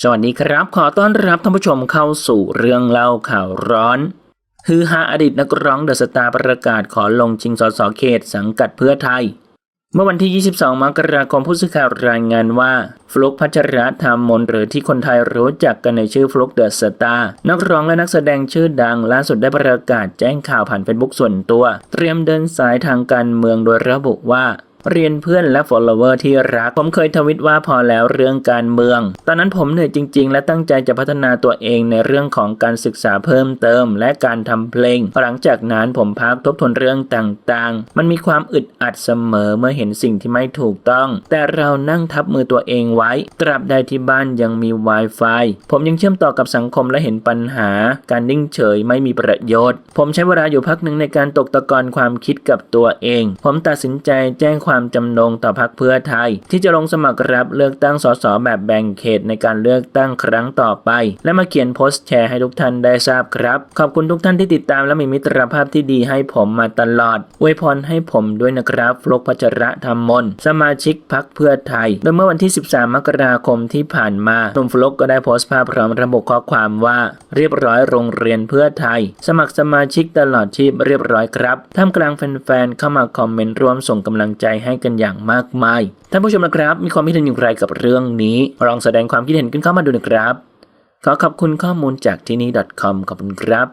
สวัสดีครับ ขอต้อนรับท่านผู้ชมเข้าสู่เรื่องเล่าข่าวร้อน ฮือฮาอดีตนักร้องเดอะสตาร์ประกาศขอลงชิงสสเขตสังกัดเพื่อไทย เมื่อวันที่ 22 มกราคมผู้สื่อข่าวรายงานว่า ฟลุกพัชรธรรมมนหรือที่คนไทยรู้จักกันในชื่อฟลุกเดอะสตาร์นักร้องและนักแสดงชื่อดังล่าสุดได้ประกาศแจ้งข่าวผ่านเฟซบุ๊กส่วนตัว เตรียมเดินสายทางการเมืองโดยระบุว่า เรียนเพื่อนและ follower ที่รัก ผมเคยทวิตว่าพอแล้วเรื่องการเมือง ตอนนั้นผมเหนื่อยจริง ๆ และตั้งใจจะพัฒนาตัวเองในเรื่องของการศึกษาเพิ่มเติม และการทำเพลง หลังจากนั้นผมพักทบทวนเรื่องต่างๆ มันมีความอึดอัดเสมอเมื่อเห็นสิ่งที่ไม่ถูกต้อง แต่เรานั่งทับมือตัวเองไว้ ตราบใดที่บ้านยังมี Wi-Fi ผมยังเชื่อมต่อกับสังคมและเห็นปัญหา การนิ่งเฉยไม่มีประโยชน์ ผมใช้เวลาอยู่พักหนึ่งในการตกตะกอนความคิดกับตัวเอง ผมตัดสินใจแจ้งความความจำนงต่อพรรคเพื่อไทย ที่จะลงสมัครรับเลือกตั้งสสแบบแบ่งเขตในการเลือกตั้งครั้งต่อไป และมาเขียนโพสต์แชร์ให้ทุกท่านได้ทราบครับ ขอบคุณทุกท่านที่ติดตามและมีมิตรภาพที่ดีให้ผมมาตลอดอวยพรให้ผมด้วยนะครับฟลกพัชระธรรมมนสมาชิกพรรคเพื่อไทย โดยเมื่อวันที่ 13 มกราคมที่ผ่านมาหนุ่มฟลกก็ได้โพสต์ภาพพร้อมระบุข้อความว่า เรียบร้อยโรงเรียนเพื่อไทย สมัครสมาชิกตลอดชีพเรียบร้อยครับท่ามกลางแฟนๆเข้ามาคอมเมนต์ร่วมส่งกำลังใจให้กันอย่างมากมาย ท่านผู้ชมนะครับ มีความคิดเห็นอย่างไรกับเรื่องนี้ ลองแสดงความคิดเห็นกันเข้ามาดูนะครับ ขอขอบคุณข้อมูลจากที่นี่ .com ขอบคุณครับ